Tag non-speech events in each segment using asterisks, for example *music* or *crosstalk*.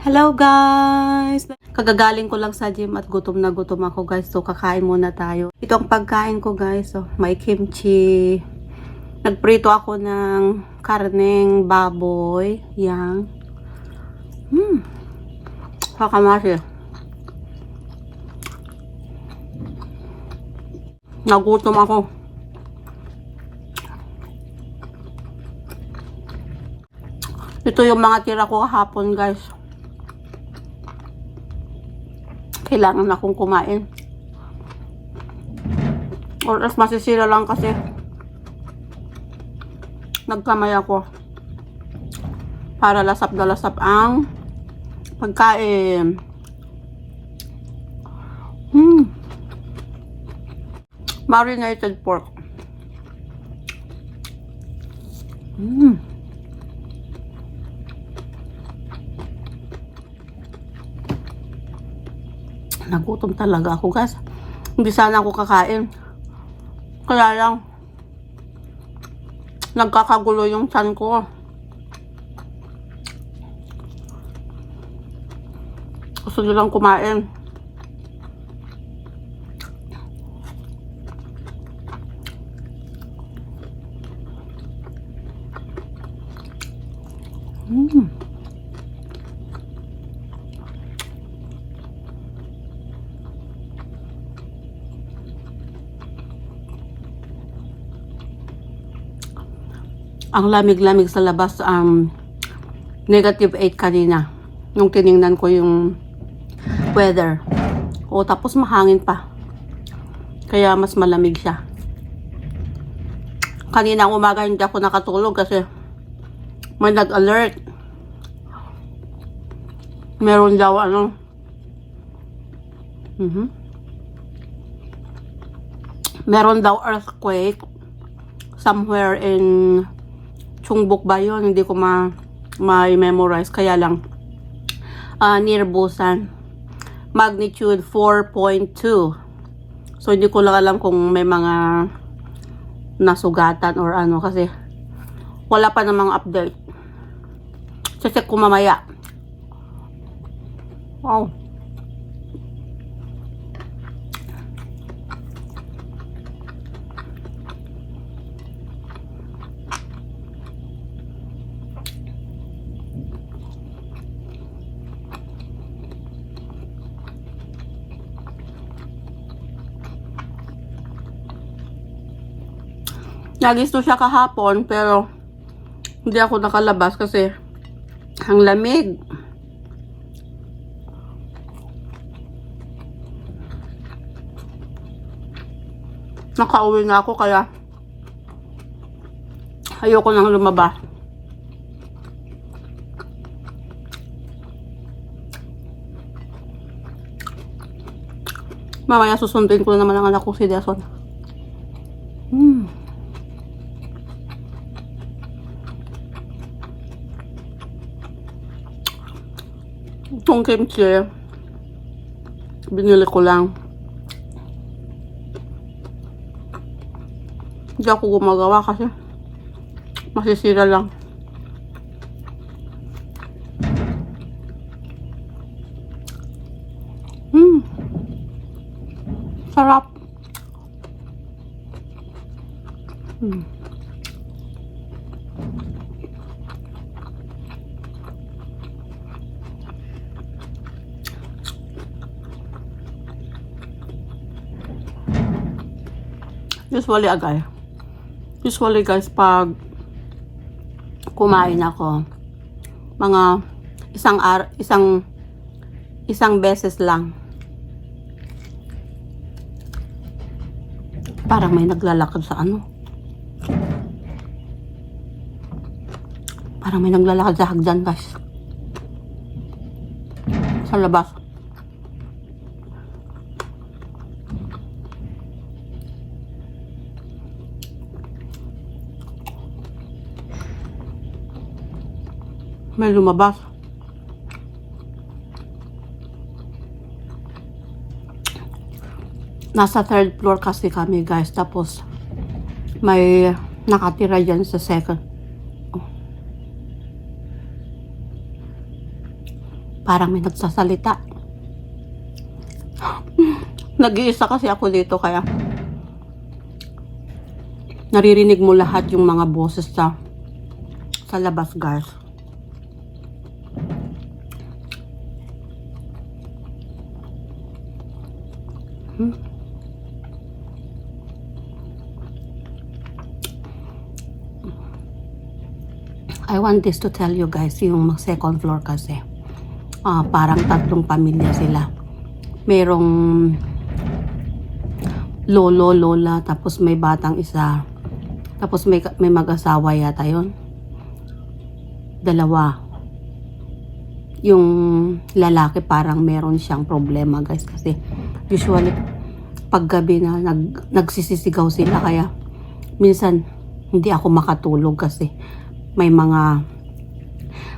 Hello guys! Kagagaling ko lang sa gym at gutom na gutom ako guys. So kakain muna tayo. Ito ang pagkain ko guys. So, may kimchi. Nagprito ako ng karneng baboy. Yang. Hmm. Kakamasi. Nagutom ako. Ito yung mga tira ko kahapon guys. Kailangan akong kumain. Or else masisira lang kasi nagkamay ako para lasap na lasap ang pagkain. Hmm. Marinated pork. Hmm. Nagutom talaga ako, guys. Hindi sana ako kakain. Kaya lang, nagkakagulo yung tiyan ko. Gusto nilang kumain. Mm. Ang lamig-lamig sa labas um, negative 8 kanina nung tiningnan ko yung weather. O tapos mahangin pa. Kaya mas malamig siya. Kanina umaga hindi ako nakatulog kasi may nag-alert. Meron daw ano. Mhm. Meron daw earthquake somewhere in Chungbok ba yun? Hindi ko ma ma-memorize. Kaya lang, ah, near Busan. Magnitude 4.2. So, hindi ko lang alam kung may mga nasugatan or ano kasi wala pa namang update. Check ko mamaya. Wow. Nagisto siya kahapon pero hindi ako nakalabas kasi ang lamig. Nakauwi na ako kaya ayoko nang lumabas. Mamaya susundin ko na naman ang anak ko si Deson. Itong kimchi, binili ko lang. Hindi ako gumagawa kasi masisira lang. Hmm. Sarap. Hmm. Usually, agay. Usually, guys, pag kumain ako, mga isang ar isang isang beses lang. Parang may naglalakad sa ano. Parang may naglalakad sa hagdan, guys. Sa labas. May lumabas. Nasa third floor kasi kami guys. Tapos may nakatira dyan sa second. Oh. Parang may nagsasalita. Nag-iisa kasi ako dito kaya naririnig mo lahat yung mga boses sa sa labas guys. Hmm. I want this to tell you guys yung second floor kasi. Ah, parang tatlong pamilya sila. Merong lolo, lola, tapos may batang isa. Tapos may, may mag-asawa yata yon Dalawa. Yung lalaki parang meron siyang problema guys kasi usually paggabi na nag, nagsisisigaw sila kaya minsan hindi ako makatulog kasi may mga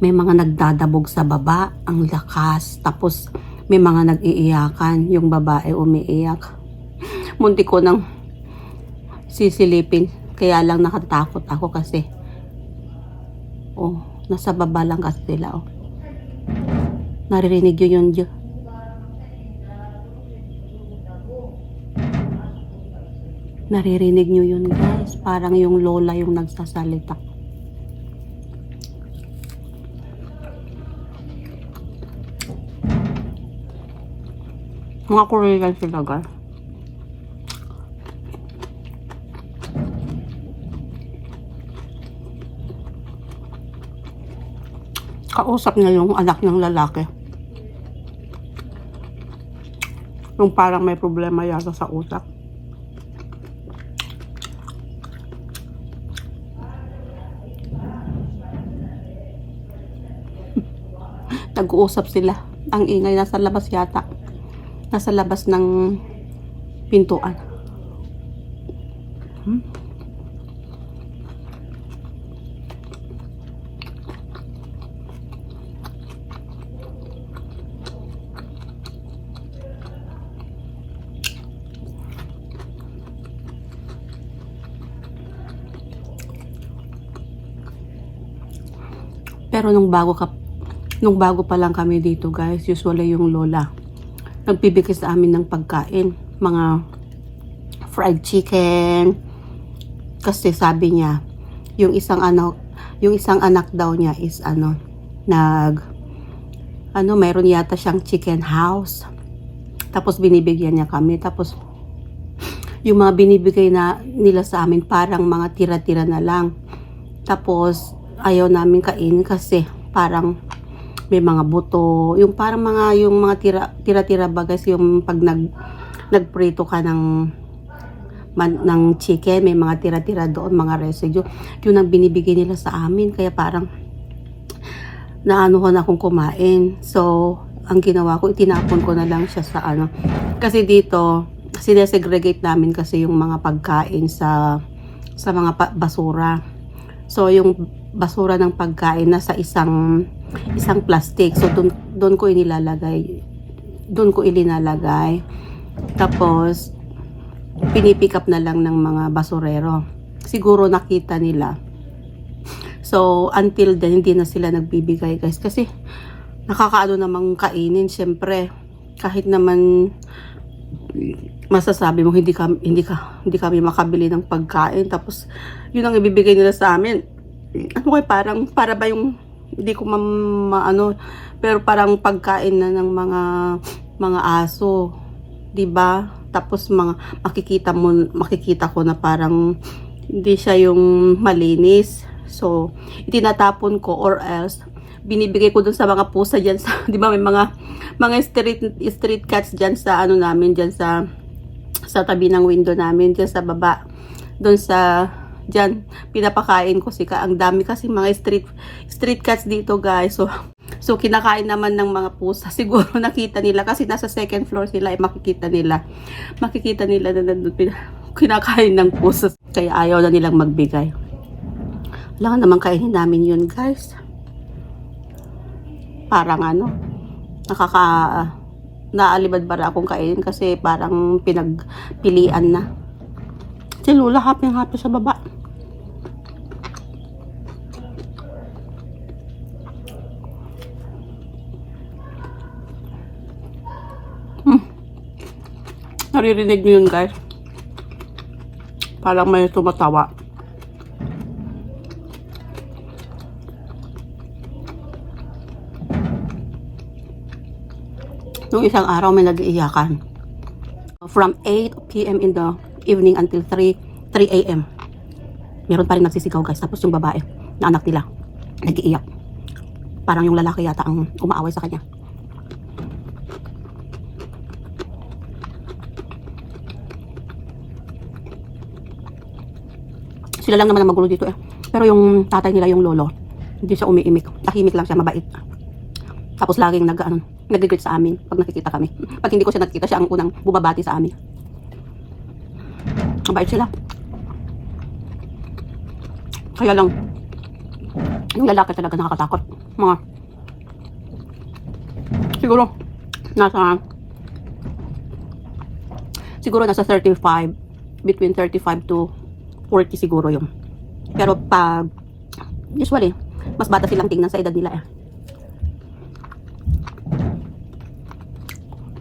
may mga nagdadabog sa baba ang lakas tapos may mga nag-iiyakan yung babae umiiyak. *laughs* Munti ko nang sisilipin kaya lang nakatakot ako kasi oh nasa baba lang kasi sila oh. Naririnig yun yun naririnig nyo yun guys parang yung lola yung nagsasalita mga Korean sila guys kausap niya yung anak ng lalaki. Yung parang may problema yata sa utak. Nag-uusap sila. Ang ingay nasa labas yata. Nasa labas ng pintuan. Hmm? Pero nung bago ka nung bago pa lang kami dito guys, usually yung lola nagbibigay sa amin ng pagkain, mga fried chicken. Kasi sabi niya, yung isang ano, yung isang anak daw niya is ano, nag ano, meron yata siyang chicken house. Tapos binibigyan niya kami. Tapos yung mga binibigay na nila sa amin parang mga tira-tira na lang. Tapos ayaw namin kainin kasi parang may mga buto, yung parang mga yung mga tira tira-tira bagas yung pag nag nagprito ka ng man, ng chicken, may mga tira-tira doon, mga residue. Yun ang binibigay nila sa amin kaya parang naano ko na akong kumain. So, ang ginawa ko, itinapon ko na lang siya sa ano. Kasi dito, sinesegregate namin kasi yung mga pagkain sa sa mga basura. So, yung basura ng pagkain nasa isang isang plastic. So, doon doon ko inilalagay. Doon ko ilinalagay. Tapos, pinipick up na lang ng mga basurero. Siguro nakita nila. So, until then, hindi na sila nagbibigay, guys. Kasi, nakakaano namang kainin, syempre. Kahit naman, masasabi mo hindi kami hindi ka hindi kami makabili ng pagkain tapos yun ang ibibigay nila sa amin ano kay parang para ba yung hindi ko ma, ma- ano pero parang pagkain na ng mga mga aso 'di ba? Tapos mga makikita mo makikita ko na parang hindi siya yung malinis. So itinatapon ko or else binibigay ko dun sa mga pusa diyan sa *laughs* 'di ba may mga mga street street cats diyan sa ano namin diyan sa sa tabi ng window namin diyan sa baba doon sa diyan pinapakain ko si ka. Ang dami kasi mga street street cats dito guys. So so kinakain naman ng mga pusa. *laughs* Siguro nakita nila kasi nasa second floor sila ay makikita nila. Makikita nila na nandun *laughs* kinakain ng pusa. Kaya ayaw na nilang magbigay. Wala naman kainin namin yun guys. Parang ano nakaka naalibad para akong kainin kasi parang pinagpilian na. Si Lula happy happy sa baba. Naririnig niyo yun, guys. Parang may tumatawa. Nung isang araw may nag-iiyakan. From 8 p.m. in the evening until 3 3 a.m. Meron pa rin nagsisigaw guys. Tapos yung babae na anak nila nag-iiyak. Parang yung lalaki yata ang umaaway sa kanya. Sila lang naman ang magulo dito eh. Pero yung tatay nila, yung lolo, hindi siya umiimik. Tahimik lang siya, mabait. Tapos laging nag, ano, nag-greet sa amin pag nakikita kami. Pag hindi ko siya nakikita, siya ang unang bumabati sa amin. Mabait sila. Kaya lang, yung lalaki talaga nakakatakot. Mga, siguro, nasa, siguro nasa 35, between 35 to 40 siguro yung. Pero pag, usually, mas bata silang tingnan sa edad nila eh.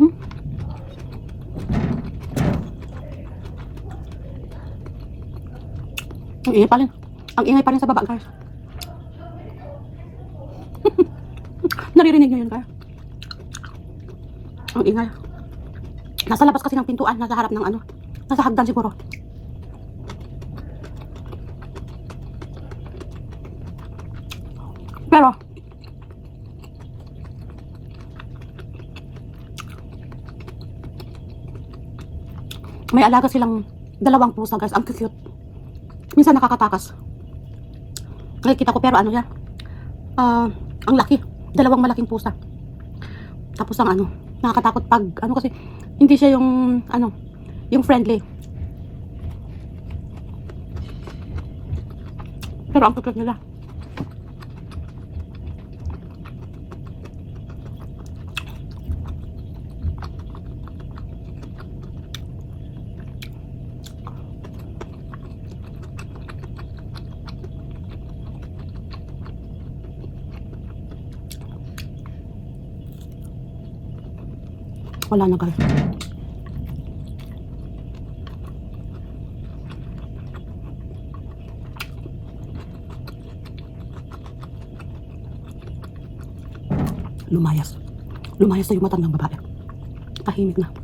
Hmm? Ang ingay pa rin. Ang ingay pa rin sa baba, guys. *laughs* Naririnig nyo yun, guys. Ang ingay. Nasa labas kasi ng pintuan, nasa harap ng ano. Nasa hagdan siguro. Pero, may alaga silang dalawang pusa, guys. Ang cute. Minsan nakakatakas. Nakikita ko, pero ano yan? Ah, ang laki. Dalawang malaking pusa. Tapos ang ano, nakakatakot pag, ano kasi, hindi siya yung, ano, yung friendly. Pero ang cute nila. Wala na guys. Lumayas. Lumayas na yung matandang babae. Tahimik na. *laughs*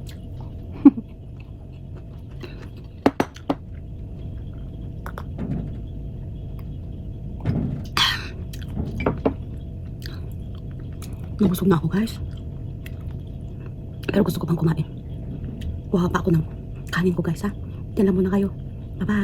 Nabusog na ako guys. Pero gusto ko pang kumain. Kuha pa ako ng kanin ko guys ha. Diyan lang muna kayo. Bye-bye.